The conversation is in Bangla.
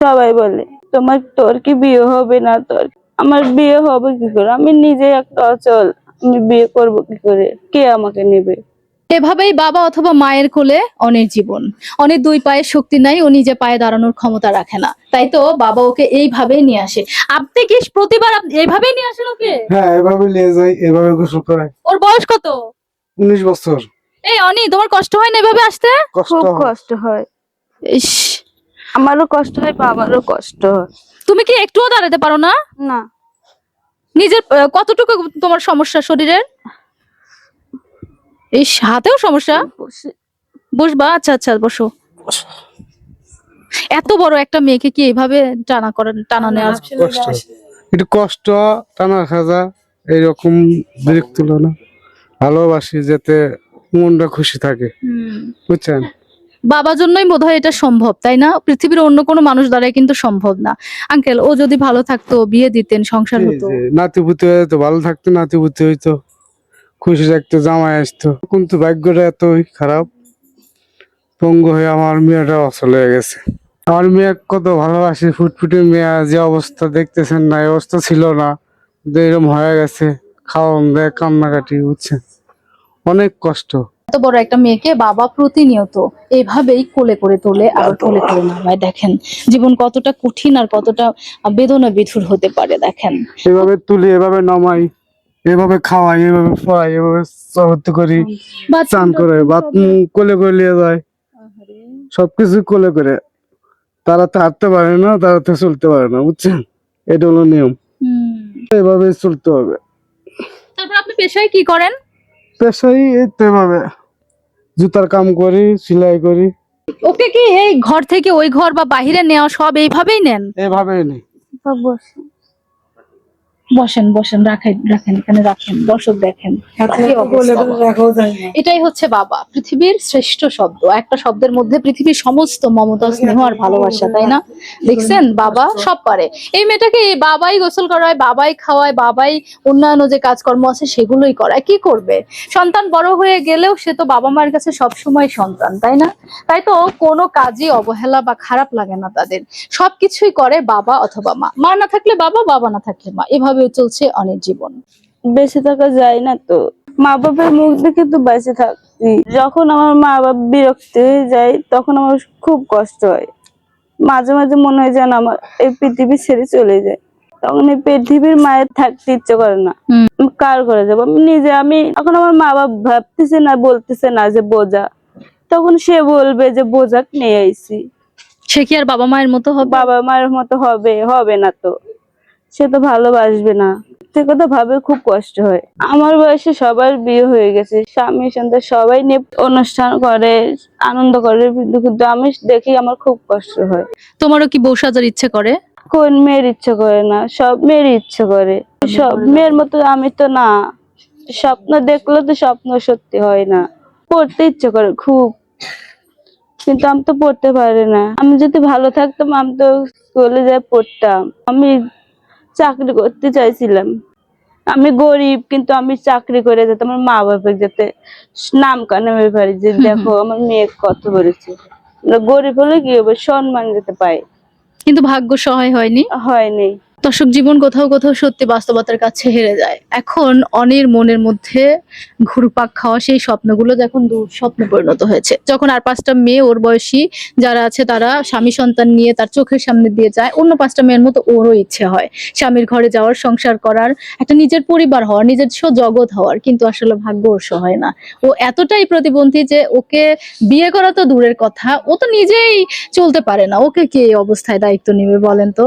সবাই বলে তোমার তোর কি বিয়ে হবে না তোর? আমার বিয়ে হবে কি করে? আমি নিজে একটা অচল। আমি বিয়ে করব কি করে? কে আমাকে নেবে? এভাবেই বাবা অথবা মায়ের কোলে অনেক জীবন। অনেক দুই পায়ে শক্তি নাই ও নিজে পায়ে দাঁড়ানোর ক্ষমতা রাখে না। তাই তো বাবা ওকে এইভাবেই নিয়ে আসে। আপনি কি প্রতিবার এইভাবেই নিয়ে আসেন ওকে? হ্যাঁ এভাবে নিয়ে যাই এভাবে গোসল করাই। ওর বয়স কত? উনিশ বছর। এই অনি তোমার কষ্ট হয় না এভাবে আসতে? খুব কষ্ট হয়। ইস আমারও কষ্ট হয় বাবারও কষ্ট তুমি কি একটুও দাঁড়াতে পারো না? না। নিজের কতটুকু তোমার সমস্যা শরীরের? এই হাতেও সমস্যা? বসবা? আচ্ছা আচ্ছা বসো। এত বড় একটা মেয়েকে কি এইভাবে টানা করেন টানা নেওয়া কষ্ট। একটু কষ্ট টানা খাজা এইরকম বিরক্ত হলো না? ভালোবাসি যাতে মনটা খুশি থাকে। হুম। বুঝছেন? বাবার জন্যই বোধহয় এটা সম্ভব তাই না? পৃথিবীর অন্য কোনো মানুষ দ্বারাই কিন্তু সম্ভব না। আঙ্কেল ও যদি ভালো থাকতো বিয়ে দিতেন সংসার হতো? নাতিপুতি হয়তো ভালো থাকতো নাতিপুতি হইতো খুশি থাকতো জামাই আসতো। কিন্তু ভাগ্যটা এতই খারাপ পঙ্গু হয়ে আমার মেয়েটা অচল হয়ে গেছে। আমার মেয়ে কত ভালোবাসি ফুটফুটে মেয়ে যে অবস্থা দেখতেছেন না এই অবস্থা ছিল না এরকম হয়ে গেছে খাওয়ান দেয় কান্নাকাটি বুঝছেন? অনেক কষ্ট। এত বড় একটা মেয়েকে বাবা প্রতিনিয়ত এভাবেই কোলে করে তোলে আর কোলে করে নামায় দেখেন জীবন কতটা কঠিন আর কতটা বেদনা বিধুর হতে পারে দেখেন। এভাবে তুলি এভাবে নামাই এভাবে খাওয়াই এভাবে পড়াই এভাবে চহত্তি করি চান করে বাত কোলে করে নিয়ে যায়। সবকিছু কোলে করে। তারা তো হাঁটতে পারে না তারা তো চলতে পারে না বুঝছেন? এটা হলো নিয়ম। হুম। এভাবে চলতে হবে। তারপর আপনি পেশায় কি করেন? পেশাই এই তো এভাবে। জুতার কাম করি সেলাই করি। ওকে কি এই ঘর থেকে ওই ঘর বা বাহিরে নেওয়া সব এইভাবেই নেন? এভাবেই নেই। বসেন বসেন রাখেন রাখেন এখানে রাখেন দর্শক দেখেন। এটাই হচ্ছে বাবা পৃথিবীর শ্রেষ্ঠ শব্দ। একটা শব্দের মধ্যে পৃথিবীর সমস্ত মমতা স্নেহ আর ভালোবাসা তাই না? দেখছেন? বাবা সব পারে। এই মেয়েটাকে বাবাই গোসল করায় বাবাই খাওয়ায় বাবাই অন্যান্য যে কাজকর্ম আছে সেগুলোই করায়। কি করবে? সন্তান বড় হয়ে গেলেও সে তো বাবা মায়ের কাছে সব সময় সন্তান তাই না? তাই তো কোনো কাজই অবহেলা বা খারাপ লাগে না তাদের। সবকিছুই করে বাবা অথবা মা। মা না থাকলে বাবা বাবা না থাকলে মা। এভাবে চলছে অনেক জীবন। বেঁচে থাকা যায় না তো। মা বাবার মুখ দেখে তো বেঁচে থাকছি যখন আমার মা বাবা বিরক্ত হয়ে যায় তখন আমার খুব কষ্ট হয়। মাঝে মাঝে মনে হয় যেন আমার এই পৃথিবী ছেড়ে চলে যায়। তখন এই পৃথিবীর মায়ের থাকতে ইচ্ছে করে না। কার করে যাব? আমি নিজে আমি এখন আমার মা বাবা ভাবতেছে না বলতেছে না যে বোঝা। তখন সে বলবে যে বোঝা নিয়ে আইছি। সে কি আর বাবা মায়ের মতো হবে? বাবা মায়ের মতো হবে হবে না তো। সে তো ভালোবাসবে না। সে কথা ভাবে খুব কষ্ট হয়। আমার বয়সে সবার বিয়ে হয়ে গেছে। স্বামী সন্তান সবাই নিয়ে অনুষ্ঠান করে আনন্দ করে কিন্তু আমি দেখি আমার খুব কষ্ট হয়। তোমারও কি বউ সাজার ইচ্ছে করে? কোন মেয়ের ইচ্ছে করে না সব মেয়ের ইচ্ছে করে। সব মেয়ের মতো আমি তো না। স্বপ্ন দেখলে তো স্বপ্ন সত্যি হয় না। পড়তে ইচ্ছে করে খুব। কিন্তু আমি তো পড়তে পারি না। আমি যদি ভালো থাকতাম আমি তো স্কুলে যাই পড়তাম। আমি চাকরি করতে চাইছিলাম। আমি গরিব কিন্তু আমি চাকরি করে যাতে আমার মা বাপের যাতে নাম কানামে পারি যে দেখো আমার মেয়ে কত করেছে গরিব হলে কি হবে? সম্মান যেতে পাই। কিন্তু ভাগ্য সহায় হয়নি। হয়নি। দর্শক জীবন কোথাও কোথাও সত্যি বাস্তবতার কাছে হেরে যায়। এখন অনির মনের মধ্যে ঘুরপাক খাওয়া সেই স্বপ্নগুলো এখন দুঃস্বপ্নে পরিণত হয়েছে। যখন আর পাঁচটা মেয়ে ওর বয়সী, যারা আছে তারা স্বামী সন্তান নিয়ে তার চোখের সামনে দিয়ে যায়, অন্য পাঁচটা মেয়ের মতো ওরও ইচ্ছে হয়। স্বামীর ঘরে যাওয়ার, সংসার করার, একটা নিজের পরিবার হওয়ার, নিজস্ব জগৎ হওয়ার কিন্তু আসলে ভাগ্য ওর হয় না। ও এতটাই প্রতিবন্ধী যে ওকে বিয়ে করা তো দূরের কথা, ও তো নিজেই চলতে পারে না। ওকে কে অবস্থায় দায়িত্ব নেবে বলেন তো?